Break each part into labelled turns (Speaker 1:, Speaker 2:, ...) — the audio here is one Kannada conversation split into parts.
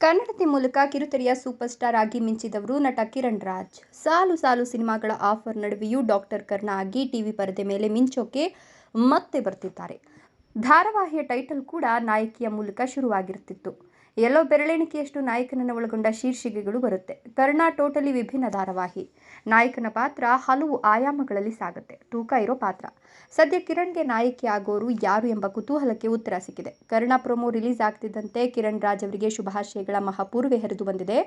Speaker 1: ಕನ್ನಡತಿ ಮೂಲಕ ಕಿರುತೆರೆಯ ಸೂಪರ್ ಸ್ಟಾರ್ ಆಗಿ ಮಿಂಚಿದವರು ನಟ ಕಿರಣ್ ರಾಜ್. ಸಾಲು ಸಾಲು ಸಿನಿಮಾಗಳ ಆಫರ್ ನಡುವೆಯೂ ಡಾಕ್ಟರ್ ಕರ್ಣ ಆಗಿ ಟಿವಿ ಪರದೆ ಮೇಲೆ ಮಿಂಚೋಕೆ ಮತ್ತೆ ಬರ್ತಿದ್ದಾರೆ. ಧಾರಾವಾಹಿಯ ಟೈಟಲ್ ಕೂಡ ನಾಯಕಿಯ ಮೂಲಕ ಶುರುವಾಗಿರ್ತಿತ್ತು. ಎಲ್ಲೋ ಬೆರಳೆಣಿಕೆಯಷ್ಟು ನಾಯಕನನ್ನು ಒಳಗೊಂಡ ಶೀರ್ಷಿಕೆಗಳು ಬರುತ್ತೆ. ಕರ್ಣ ಟೋಟಲಿ ವಿಭಿನ್ನ ಧಾರಾವಾಹಿ. ನಾಯಕನ ಪಾತ್ರ ಹಲವು ಆಯಾಮಗಳಲ್ಲಿ ಸಾಗುತ್ತೆ. ತೂಕ ಇರೋ ಪಾತ್ರ. ಸದ್ಯ ಕಿರಣ್ಗೆ ನಾಯಕಿ ಆಗೋರು ಯಾರು ಎಂಬ ಕುತೂಹಲಕ್ಕೆ ಉತ್ತರ ಸಿಕ್ಕಿದೆ. ಕರ್ಣ ಪ್ರೊಮೋ ರಿಲೀಸ್ ಆಗ್ತಿದ್ದಂತೆ ಕಿರಣ್ ರಾಜ್ ಅವರಿಗೆ ಶುಭಾಶಯಗಳ ಮಹಾಪೂರ್ವೆ ಹರಿದು ಬಂದಿದೆ.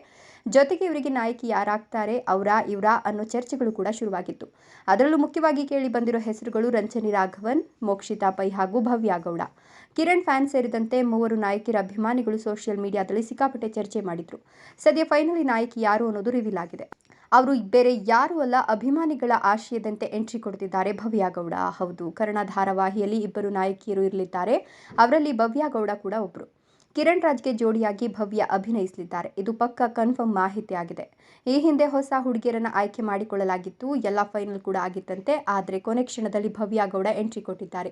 Speaker 1: ಜೊತೆಗೆ ಇವರಿಗೆ ನಾಯಕಿ ಯಾರಾಗ್ತಾರೆ, ಅವರಾ, ಇವರಾ ಅನ್ನೋ ಚರ್ಚೆಗಳು ಕೂಡ ಶುರುವಾಗಿತ್ತು. ಅದರಲ್ಲೂ ಮುಖ್ಯವಾಗಿ ಕೇಳಿ ಬಂದಿರೋ ಹೆಸರುಗಳು ರಂಜನಿ ರಾಘವನ್, ಮೋಕ್ಷಿತಾ ಪೈ ಹಾಗೂ ಭವ್ಯ ಗೌಡ. ಕಿರಣ್ ಫ್ಯಾನ್ ಸೇರಿದಂತೆ ಮೂವರು ನಾಯಕಿಯರ ಅಭಿಮಾನಿಗಳು ಸೋಷಿಯಲ್ ಮೀಡಿಯಾದಲ್ಲಿ ಸಿಕ್ಕಾಪಟ್ಟೆ ಚರ್ಚೆ ಮಾಡಿದ್ರು. ಸದ್ಯ ಫೈನಲಿ ನಾಯಕಿ ಯಾರು ಅನ್ನೋದು ರಿವೀಲ್ ಆಗಿದೆ. ಅವರು ಬೇರೆ ಯಾರು ಅಲ್ಲ, ಅಭಿಮಾನಿಗಳ ಆಶಯದಂತೆ ಎಂಟ್ರಿ ಕೊಡ್ತಿದ್ದಾರೆ ಭವ್ಯ ಗೌಡ. ಹೌದು ಕರ್ಣ ಧಾರಾವಾಹಿಯಲ್ಲಿ ಇಬ್ಬರು ನಾಯಕಿಯರು ಇರಲಿದ್ದಾರೆ. ಅವರಲ್ಲಿ ಭವ್ಯ ಗೌಡ ಕೂಡ ಒಬ್ಬರು ಕಿರಣ್ ರಾಜ್ಗೆ ಜೋಡಿಯಾಗಿ ಭವ್ಯ ಅಭಿನಯಿಸಲಿದ್ದಾರೆ. ಇದು ಪಕ್ಕ ಕನ್ಫರ್ಮ್ ಮಾಹಿತಿ ಆಗಿದೆ. ಈ ಹಿಂದೆ ಹೊಸ ಹುಡುಗಿಯರನ್ನ ಆಯ್ಕೆ ಮಾಡಿಕೊಳ್ಳಲಾಗಿತ್ತು. ಎಲ್ಲ ಫೈನಲ್ ಕೂಡ ಆಗಿತ್ತಂತೆ. ಆದರೆ ಕೊನೆ ಕ್ಷಣದಲ್ಲಿ ಭವ್ಯ ಗೌಡ ಎಂಟ್ರಿ ಕೊಟ್ಟಿದ್ದಾರೆ.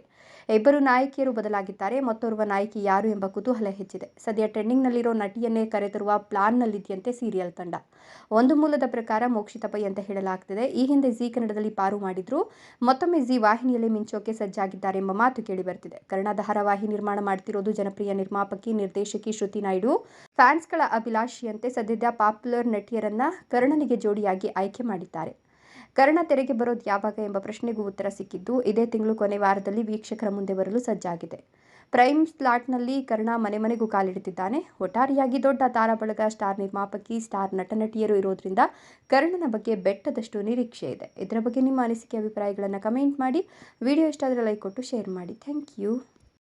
Speaker 1: ಇಬ್ಬರು ನಾಯಕಿಯರು ಬದಲಾಗಿದ್ದಾರೆ. ಮತ್ತೋರ್ವ ನಾಯಕಿ ಯಾರು ಎಂಬ ಕುತೂಹಲ ಹೆಚ್ಚಿದೆ. ಸದ್ಯ ಟ್ರೆಂಡಿಂಗ್ನಲ್ಲಿರೋ ನಟಿಯನ್ನೇ ಕರೆತರುವ ಪ್ಲಾನ್ನಲ್ಲಿದೆಯಂತೆ ಸೀರಿಯಲ್ ತಂಡ. ಒಂದು ಮೂಲದ ಪ್ರಕಾರ ಮೋಕ್ಷಿತ ಪೈ ಅಂತ ಹೇಳಲಾಗ್ತಿದೆ. ಈ ಹಿಂದೆ ಜೀ ಕನ್ನಡದಲ್ಲಿ ಪಾರು ಮಾಡಿದ್ರು. ಮತ್ತೊಮ್ಮೆ ಜೀ ವಾಹಿನಿಯಲ್ಲಿ ಮಿಂಚೋಕೆ ಸಜ್ಜಾಗಿದ್ದಾರೆ ಎಂಬ ಮಾತು ಕೇಳಿ ಬರ್ತಿದೆ. ಕನ್ನಡ ಧಾರಾವಾಹಿ ನಿರ್ಮಾಣ ಮಾಡ್ತಿರೋದು ಜನಪ್ರಿಯ ನಿರ್ಮಾಪಕಿ ನಿರ್ದೇಶಕಿ ಶ್ರುತಿ ನಾಯ್ಡು. ಫ್ಯಾನ್ಸ್ಗಳ ಅಭಿಲಾಷಿಯಂತೆ ಸದ್ಯದ ಪಾಪ್ಯುಲರ್ ನಟಿಯರನ್ನ ಕರ್ಣನಿಗೆ ಜೋಡಿಯಾಗಿ ಆಯ್ಕೆ ಮಾಡಿದ್ದಾರೆ. ಕರ್ಣ ತೆರೆಗೆ ಬರೋದು ಯಾವಾಗ ಎಂಬ ಪ್ರಶ್ನೆಗೂ ಉತ್ತರ ಸಿಕ್ಕಿದ್ದು ಇದೇ ತಿಂಗಳು ಕೊನೆ ವಾರದಲ್ಲಿ ವೀಕ್ಷಕರ ಮುಂದೆ ಬರಲು ಸಜ್ಜಾಗಿದೆ. ಪ್ರೈಮ್ ಸ್ಲಾಟ್ನಲ್ಲಿ ಕರ್ಣ ಮನೆ ಮನೆಗೂ ಕಾಲಿಡುತ್ತಿದ್ದಾನೆ. ಒಟ್ಟಾರೆಯಾಗಿ ದೊಡ್ಡ ತಾರಾಬಳಗ ಸ್ಟಾರ್ ನಿರ್ಮಾಪಕಿ, ಸ್ಟಾರ್ ನಟ ನಟಿಯರು ಇರೋದ್ರಿಂದ ಕರ್ಣನ ಬಗ್ಗೆ ಬೆಟ್ಟದಷ್ಟು ನಿರೀಕ್ಷೆ ಇದೆ. ಇದರ ಬಗ್ಗೆ ನಿಮ್ಮ ಅನಿಸಿಕೆ, ಅಭಿಪ್ರಾಯಗಳನ್ನು ಕಮೆಂಟ್ ಮಾಡಿ. ವಿಡಿಯೋ ಇಷ್ಟ ಲೈಕ್ ಕೊಟ್ಟು ಶೇರ್ ಮಾಡಿ. Thank you.